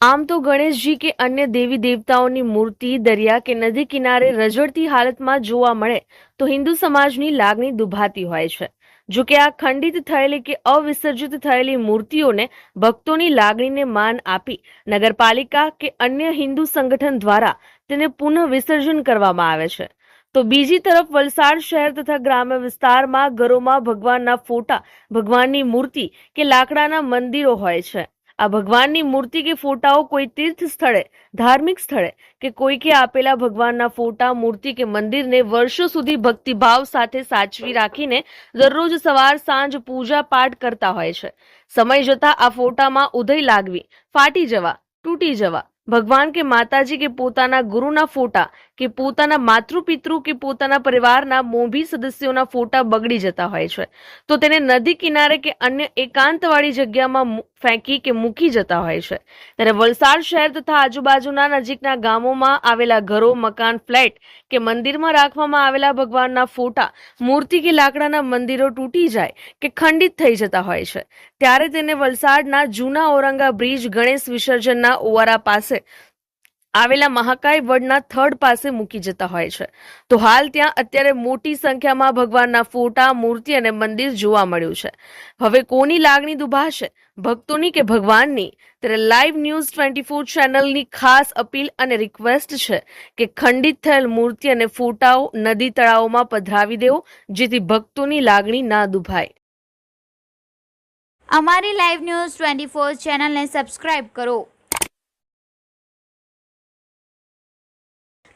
આમ તો ગણેશજી કે અન્ય દેવી દેવતાઓની મૂર્તિ, દરિયા કે નદી કિનારે રજડતી હાલતમાં જોવા મળે તો હિન્દુ સમાજની લાગણી દુભાતી હોય છે. જો કે આ ખંડિત થયેલી કે અવિસર્જિત થયેલી મૂર્તિઓને ભક્તોની લાગણીને માન આપી નગરપાલિકા કે અન્ય હિન્દુ સંગઠન દ્વારા તેને પુનઃ વિસર્જન કરવામાં આવે છે. તો બીજી તરફ વલસાડ શહેર તથા ગ્રામ્ય વિસ્તારમાં ઘરોમાં ભગવાનના ફોટા, ભગવાનની મૂર્તિ કે લાકડાના મંદિરો હોય છે. આ ભગવાનની મૂર્તિ કે ફોટાઓ કોઈ તીર્થ સ્થળે ધાર્મિક સ્થળે કે કોઈકે આપેલા ભગવાનના ફોટા, મૂર્તિ કે મંદિરને વર્ષો સુધી ભક્તિભાવ સાથે સાચવી રાખીને દરરોજ સવાર, સાંજ પૂજા પાઠ કરતા હોય છે. સમય જતા આ ફોટામાં ઉદય લાગવી, ફાટી જવા, તૂટી જવા ભગવાન કે માતાજી કે પોતાના ગુરુના ફોટા કે પોતાના માતૃપિતૃ કે પોતાના પરિવારના મોભી સદસ્યોના ફોટા બગડી જતા હોય છે. તો તેને નદી કિનારે કે અન્ય એકાંતવાળી જગ્યામાં ફેંકી કે મૂકી જતા હોય છે. ત્યારે વલસાડ શહેર તથા આજુબાજુના નજીકના ગામોમાં આવેલા ઘરો, મકાન, ફ્લેટ કે મંદિરમાં રાખવામાં આવેલા ભગવાનના ફોટા, મૂર્તિ કે લાકડાના મંદિરો તૂટી જાય કે ખંડિત થઈ જતા હોય છે. ત્યારે તેને વલસાડના જૂના ઓરંગા બ્રિજ ગણેશ વિસર્જનના ઓવારા પાસે આવેલા મહાકાય વડના થડ પાસે મૂકી જતા હોય છે. તો હાલ ત્યાં અત્યારે મોટી સંખ્યામાં ભગવાનના ફોટા, મૂર્તિ અને મંદિર જોવા મળ્યું છે. હવે કોની લાગણી દુભાશે? ભક્તોની કે ભગવાનની? ત્યારે લાઈવ ન્યૂઝ ટ્વેન્ટી ફોર ચેનલની ખાસ અપીલ અને રિક્વેસ્ટ છે કે ખંડિત થયેલ મૂર્તિ અને ફોટાઓ નદી તળાવોમાં પધરાવી દેવો, જેથી ભક્તોની લાગણી ના દુભાય. અમારી લાઈવ ન્યૂઝ ટ્વેન્ટી ફોર ચેનલને સબસ્ક્રાઇબ કરો.